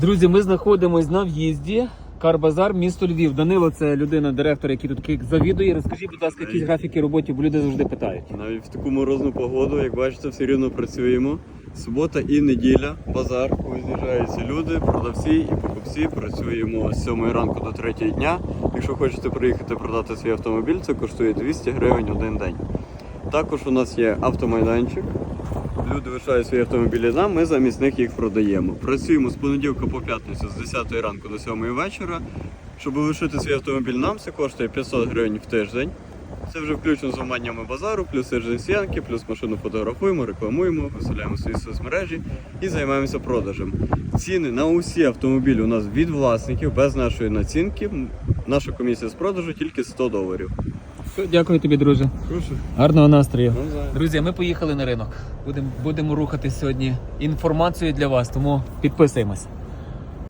Друзі, ми знаходимось на в'їзді. Карбазар, місто Львів. Данило це людина, директор, який тут завідує. Розкажіть, будь ласка, якісь графіки роботи, бо люди завжди питають. Навіть в таку морозну погоду, як бачите, все рівно працюємо. Субота і неділя, базар, коли з'їжджаються люди, продавці і покупці. Працюємо з 7 ранку до 3 дня. Якщо хочете приїхати продати свій автомобіль, це коштує 200 гривень один день. Також у нас є автомайданчик. Люди лишають свої автомобілі нам, ми замість них їх продаємо. Працюємо з понеділка по п'ятницю з 10 ранку до 7 вечора. Щоб лишити свій автомобіль нам, це коштує 500 гривень в тиждень. Це вже включно з уманнями базару, плюс сержансіянки, плюс машину фотографуємо, рекламуємо, виставляємо свої соцмережі і займаємося продажем. Ціни на усі автомобілі у нас від власників без нашої націнки. Наша комісія з продажу тільки 100 доларів. Дякую тобі, друже. Прошу. Гарного настрою. Друзі, ми поїхали на ринок. Будемо будемо рухати сьогодні інформацію для вас, тому підписуємось.